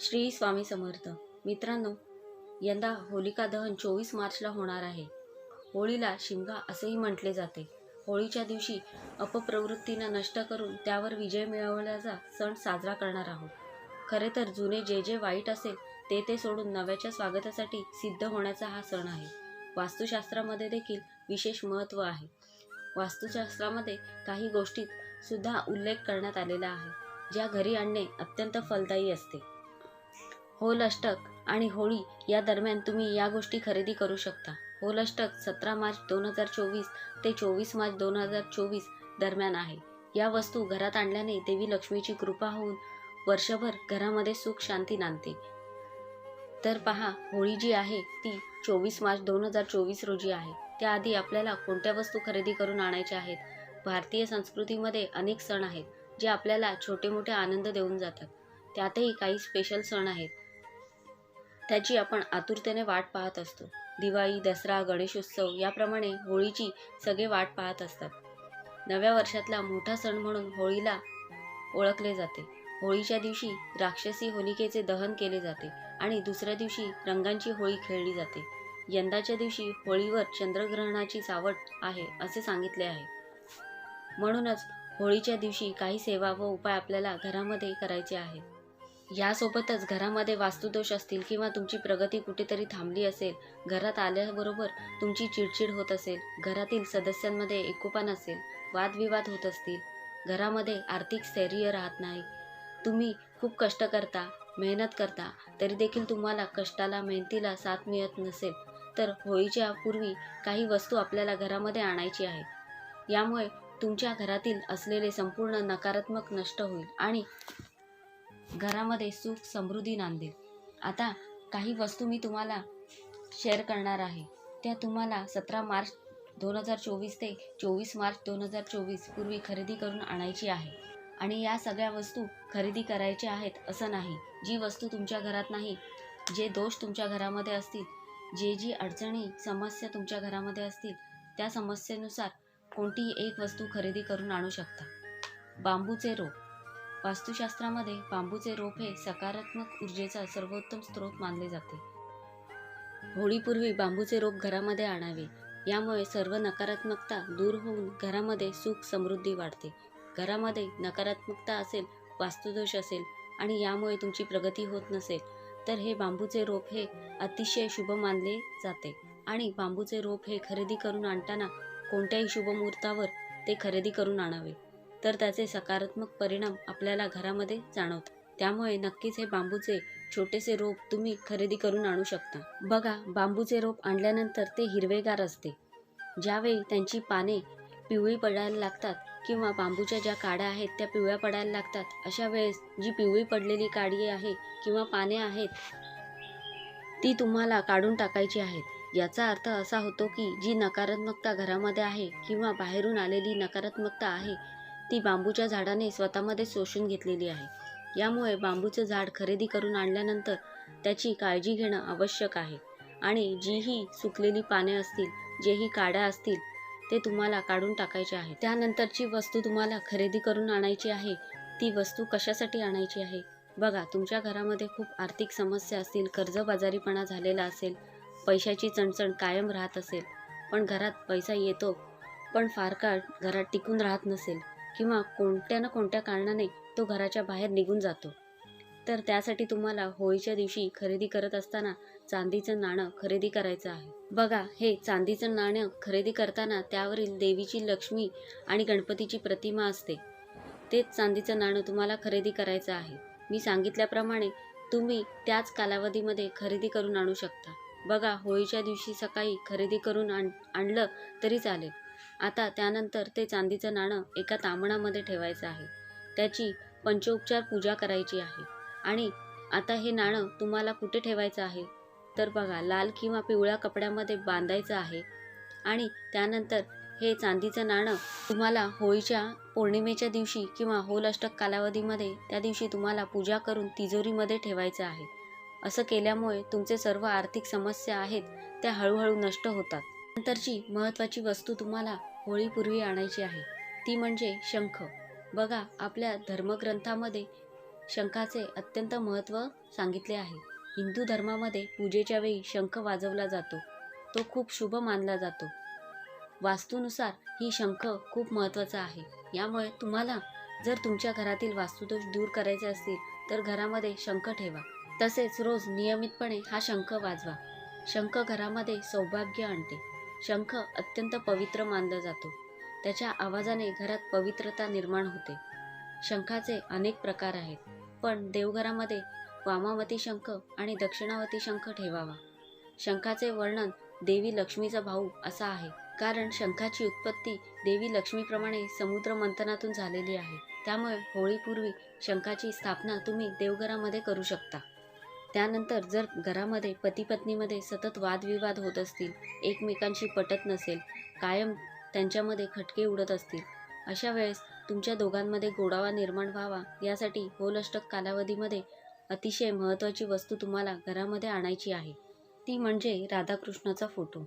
श्री स्वामी समर्थ. मित्रांनो यंदा होलिका दहन चोवीस मार्चला होणार आहे. होळीला शिमगा असेही म्हटले जाते. होळीच्या दिवशी अपप्रवृत्तींना नष्ट करून त्यावर विजय मिळवण्याचा सण साजरा करणार आहोत. खरे तर जुने जे जे वाईट असेल ते ते सोडून नव्याच्या स्वागतासाठी सिद्ध होण्याचा हा सण आहे. वास्तुशास्त्रामध्ये देखील विशेष महत्त्व आहे. वास्तुशास्त्रामध्ये काही गोष्टीत सुद्धा उल्लेख करण्यात आलेला आहे ज्या घरी आणणे अत्यंत फलदायी असते. होल अष्टक आणि होळी या दरम्यान तुम्ही या गोष्टी खरेदी करू शकता. होल अष्टक सतरा मार्च दोन हजार चोवीस ते चोवीस मार्च दोन हजार चोवीस दरम्यान आहे. या वस्तू घरात आणल्याने देवी लक्ष्मीची कृपा होऊन वर्षभर घरामध्ये सुख शांती नांदते. तर पहा होळी जी आहे ती चोवीस मार्च दोन हजार चोवीस रोजी आहे. त्याआधी आपल्याला कोणत्या वस्तू खरेदी करून आणायच्या आहेत? भारतीय संस्कृतीमध्ये अनेक सण आहेत जे आपल्याला छोटे मोठे आनंद देऊन जातात. त्यातही काही स्पेशल सण आहेत. त्याची आपण आतुरतेने वाट पाहत असतो. दिवाळी दसरा गणेशोत्सव याप्रमाणे होळीची सगळे वाट पाहत असतात. नव्या वर्षातला मोठा सण म्हणून होळीला ओळखले जाते. होळीच्या दिवशी राक्षसी होलिकेचे दहन केले जाते आणि दुसऱ्या दिवशी रंगांची होळी खेळली जाते. यंदाच्या दिवशी होळीवर चंद्रग्रहणाची सावट आहे असे सांगितले आहे. म्हणूनच होळीच्या दिवशी काही सेवा व उपाय आपल्याला घरामध्ये करायचे आहेत. यासोबतच घरामध्ये वास्तुदोष असतील किंवा तुमची प्रगती कुठेतरी थांबली असेल घरात आल्याबरोबर तुमची चिडचिड होत असेल घरातील सदस्यांमध्ये एकोपा नसेल वादविवाद होत असतील घरामध्ये आर्थिक स्थैर्य राहत नाही. तुम्ही खूप कष्ट करता मेहनत करता तरी देखील तुम्हाला कष्टाला मेहनतीला साथ मिळत नसेल तर होळीच्या पूर्वी काही वस्तू आपल्याला घरामध्ये आणायची आहे यामुळे तुमच्या घरातील असलेले संपूर्ण नकारात्मक नष्ट होईल आणि घरामध्ये सुख समृद्धी नांदेल. आता काही वस्तू मी तुम्हाला शेअर करणार आहे. त्या तुम्हाला सतरा मार्च दोन हजार चोवीस ते चोवीस मार्च दोन हजार चोवीस पूर्वी खरेदी करून आणायची आहे. आणि या सगळ्या वस्तू खरेदी करायच्या आहेत असं नाही. जी वस्तू तुमच्या घरात नाही जे दोष तुमच्या घरामध्ये असतील जे जी अडचणी समस्या तुमच्या घरामध्ये असतील त्या समस्येनुसार कोणतीही एक वस्तू खरेदी करून आणू शकता. बांबूचे रोप. वास्तुशास्त्रामध्ये बांबूचे रोप हे सकारात्मक ऊर्जेचा सर्वोत्तम स्रोत मानले जाते. होळीपूर्वी बांबूचे रोप घरामध्ये आणावे यामुळे सर्व नकारात्मकता दूर होऊन घरामध्ये सुख समृद्धी वाढते. घरामध्ये नकारात्मकता असेल वास्तुदोष असेल आणि यामुळे तुमची प्रगती होत नसेल तर हे बांबूचे रोप हे अतिशय शुभ मानले जाते. आणि बांबूचे रोप हे खरेदी करून आणताना कोणत्याही शुभ मुहूर्तावर ते खरेदी करून आणावे. तर त्याचे सकारात्मक परिणाम आपल्याला घरामध्ये जाणवतात. त्यामुळे नक्कीच हे बांबूचे छोटेसे रोप तुम्ही खरेदी करून आणू शकता. बघा बांबूचे रोप आणल्यानंतर ते हिरवेगार असते. ज्यावेळी त्यांची पाने पिवळी पडायला लागतात किंवा बांबूच्या ज्या काड्या आहेत त्या पिवळ्या पडायला लागतात अशा वेळेस जी पिवळी पडलेली काडी आहे किंवा पाने आहेत ती तुम्हाला काढून टाकायची आहेत. याचा अर्थ असा होतो की जी नकारात्मकता घरामध्ये आहे किंवा बाहेरून आलेली नकारात्मकता आहे ती बांबूच्या झाडाने स्वतःमध्ये शोषून घेतलेली आहे. यामुळे बांबूचं झाड खरेदी करून आणल्यानंतर त्याची काळजी घेणं आवश्यक आहे. आणि जीही सुकलेली पाने असतील जेही काड्या असतील ते तुम्हाला काढून टाकायचे आहे. त्यानंतरची वस्तू तुम्हाला खरेदी करून आणायची आहे ती वस्तू कशासाठी आणायची आहे? बघा तुमच्या घरामध्ये खूप आर्थिक समस्या असतील कर्जबाजारीपणा झालेला असेल पैशाची चणचण कायम राहत असेल पण घरात पैसा येतो पण फार काळ घरात टिकून राहत नसेल. किंवा कोणत्या ना कोणत्या कारणाने तो घराच्या बाहेर निघून जातो. तर त्यासाठी तुम्हाला होळीच्या दिवशी खरेदी करत असताना चांदीचं नाणं खरेदी करायचं आहे. बघा हे चांदीचं नाणं खरेदी करताना त्यावरील देवीची लक्ष्मी आणि गणपतीची प्रतिमा असते. तेच चांदीचं नाणं तुम्हाला खरेदी करायचं आहे. मी सांगितल्याप्रमाणे तुम्ही त्याच कालावधीमध्ये खरेदी करून आणू शकता. बघा होळीच्या दिवशी सकाळी खरेदी करून आण आणलं तरी चालेल. आता त्यानंतर ते चांदीचं नाणं एका तांबणामध्ये ठेवायचं आहे. त्याची पंचोपचार पूजा करायची आहे. आणि आता हे नाणं तुम्हाला कुठे ठेवायचं आहे? तर बघा लाल किंवा पिवळ्या कपड्यामध्ये बांधायचं आहे. आणि त्यानंतर हे चांदीचं नाणं तुम्हाला होळीच्या पौर्णिमेच्या दिवशी किंवा होल अष्टक कालावधीमध्ये त्या दिवशी तुम्हाला पूजा करून तिजोरीमध्ये ठेवायचं आहे. असं केल्यामुळे तुमचे सर्व आर्थिक समस्या आहेत त्या हळूहळू नष्ट होतात. नंतरची महत्त्वाची वस्तू तुम्हाला होळीपूर्वी आणायची आहे. ती म्हणजे शंख. बघा आपल्या धर्मग्रंथामध्ये शंखाचे अत्यंत महत्त्व सांगितले आहे. हिंदू धर्मामध्ये पूजेच्या वेळी शंख वाजवला जातो. तो खूप शुभ मानला जातो. वास्तूनुसार ही शंख खूप महत्त्वाचा आहे. यामुळे तुम्हाला जर तुमच्या घरातील वास्तुदोष दूर करायचे असतील तर घरामध्ये शंख ठेवा. तसेच रोज नियमितपणे हा शंख वाजवा. शंख घरामध्ये सौभाग्य आणते. शंख अत्यंत पवित्र मानला जातो. त्याच्या आवाजाने घरात पवित्रता निर्माण होते. शंखाचे अनेक प्रकार आहेत पण देवघरामध्ये वामावती शंख आणि दक्षिणावती शंख ठेवावा. शंखाचे वर्णन देवी लक्ष्मीचा भाऊ असा आहे कारण शंखाची उत्पत्ती देवी लक्ष्मीप्रमाणे समुद्र मंथनातून झालेली आहे. त्यामुळे होळीपूर्वी शंखाची स्थापना तुम्ही देवघरामध्ये करू शकता. त्यानंतर जर घरामध्ये पती पत्नीमध्ये सतत वादविवाद होत असतील एकमेकांशी पटत नसेल कायम त्यांच्यामध्ये खटके उडत असतील अशा वेळेस तुमच्या दोघांमध्ये गोडावा निर्माण व्हावा यासाठी होलष्टक कालावधीमध्ये अतिशय महत्त्वाची वस्तू तुम्हाला घरामध्ये आणायची आहे. ती म्हणजे राधाकृष्णाचा फोटो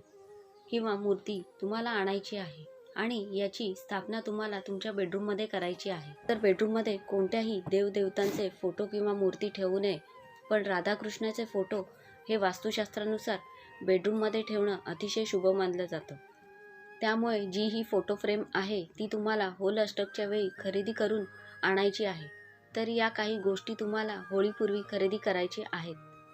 किंवा मूर्ती तुम्हाला आणायची आहे आणि याची स्थापना तुम्हाला तुमच्या बेडरूममध्ये करायची आहे. तर बेडरूममध्ये कोणत्याही देवदेवतांचे फोटो किंवा मूर्ती ठेवू नये पण राधाकृष्णाचे फोटो हे वास्तुशास्त्रानुसार बेडरूममध्ये ठेवणं अतिशय शुभ मानलं जातं. त्यामुळे जी ही फोटो फ्रेम आहे ती तुम्हाला होल अष्टकच्या वेळी खरेदी करून आणायची आहे. तर या काही गोष्टी तुम्हाला होळीपूर्वी खरेदी करायची आहेत.